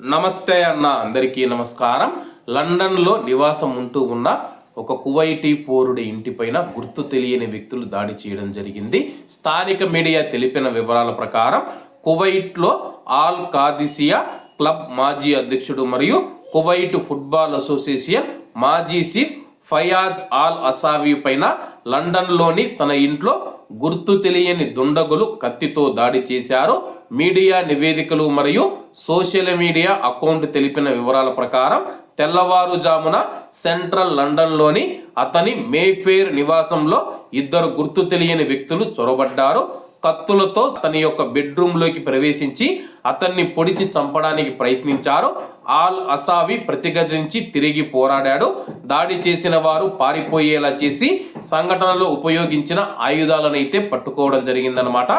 నమస్తే అన్న అందరికీ నమస్కారం. లండన్లో నివాసం ఉంటూ ఉన్న ఒక కువైటీ పౌరుడి ఇంటిపైన గుర్తు తెలియని వ్యక్తులు దాడి చేయడం జరిగింది. స్థానిక మీడియా తెలిపిన వివరాల ప్రకారం కువైట్లో ఆల్ కాదిసియా క్లబ్ మాజీ అధ్యక్షుడు మరియు కువైట్ ఫుట్బాల్ అసోసియేషన్ మాజీ చీఫ్ ఫయాజ్ ఆల్ అసావి పైన లండన్లోని తన ఇంట్లో గుర్తు తెలియని దుండగులు కత్తితో దాడి చేశారు. మీడియా నివేదికలు మరియు సోషల్ మీడియా అకౌంట్ తెలిపిన వివరాల ప్రకారం తెల్లవారుజామున సెంట్రల్ లండన్లోని అతని మేఫేర్ నివాసంలో ఇద్దరు గుర్తు తెలియని వ్యక్తులు చొరబడ్డారు. కత్తులతో అతని యొక్క బెడ్రూమ్లోకి ప్రవేశించి అతన్ని పొడిచి చంపడానికి ప్రయత్నించారు. ఆల్ అసావి ప్రతిఘటించి తిరిగి పోరాడాడు. దాడి చేసిన వారు పారిపోయేలా చేసి సంఘటనలో ఉపయోగించిన ఆయుధాలను అయితే పట్టుకోవడం జరిగిందనమాట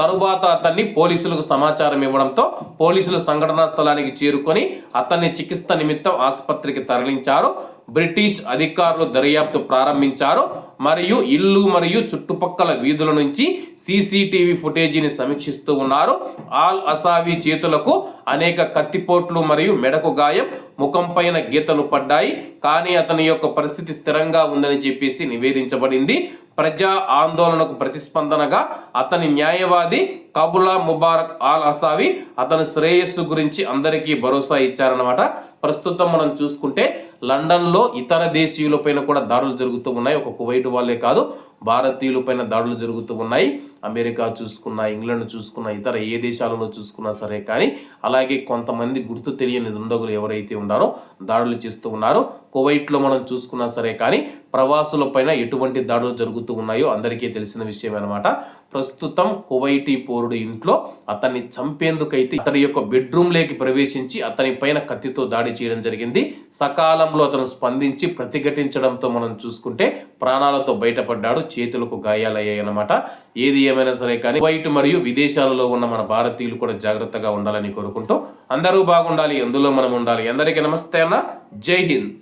తరువాత అతన్ని పోలీసులకు సమాచారం ఇవ్వడంతో పోలీసులు సంఘటనా స్థలానికి చేరుకొని అతన్ని చికిత్స నిమిత్తం ఆసుపత్రికి తరలించారు. బ్రిటిష్ అధికారులు దర్యాప్తు ప్రారంభించారు. మరియు ఇల్లు మరియు చుట్టుపక్కల వీధుల నుంచి సీసీటీవీ ఫుటేజీని సమీక్షిస్తూ ఉన్నారు. ఆల్ అసావి చేతులకు అనేక కత్తిపోట్లు మరియు మెడకు గాయం ముఖం పైన గీతలు పడ్డాయి. కానీ అతని యొక్క పరిస్థితి స్థిరంగా ఉందని చెప్పేసి నివేదించబడింది. ప్రజా ఆందోళనకు ప్రతిస్పందనగా అతని న్యాయవాది కబులా ముబారక్ ఆల్ అసావి అతని శ్రేయస్సు గురించి అందరికీ భరోసా ఇచ్చారన్నమాట. ప్రస్తుతం మనం చూసుకుంటే లండన్లో ఇతర దేశీయులపైన కూడా దాడులు జరుగుతూ ఉన్నాయి. ఒక కువైట్ వాళ్ళే కాదు భారతీయులపైన దాడులు జరుగుతూ ఉన్నాయి. అమెరికా చూసుకున్నా ఇంగ్లాండ్ చూసుకున్నా ఇతర ఏ దేశాలలో చూసుకున్నా సరే కానీ అలాగే కొంతమంది గుర్తు తెలియని దుండగులు ఎవరైతే ఉన్నారో దాడులు చేస్తూ ఉన్నారో. కువైట్లో మనం చూసుకున్నా సరే కానీ ప్రవాసులపైన ఎటువంటి దాడులు జరుగుతూ ఉన్నాయో అందరికీ తెలిసిన విషయం అనమాట ప్రస్తుతం కువైటీ పౌరుడు ఇంట్లో అతన్ని చంపేందుకైతే అతని యొక్క బెడ్రూమ్లోకి ప్రవేశించి అతని పైన కత్తితో దాడి చేయడం జరిగింది. సకాలంలో అతను స్పందించి ప్రతిఘటించడంతో మనం చూసుకుంటే ప్రాణాలతో బయటపడ్డాడు చేతులకు గాయాలయ్యాయి అన్నమాట ఏది ఏమైనా సరే కానీ బయట మరియు విదేశాలలో ఉన్న మన భారతీయులు కూడా జాగ్రత్తగా ఉండాలని కోరుకుంటూ అందరూ బాగుండాలి అందులో మనం ఉండాలి. అందరికీ నమస్తే అన్న. జై హింద్.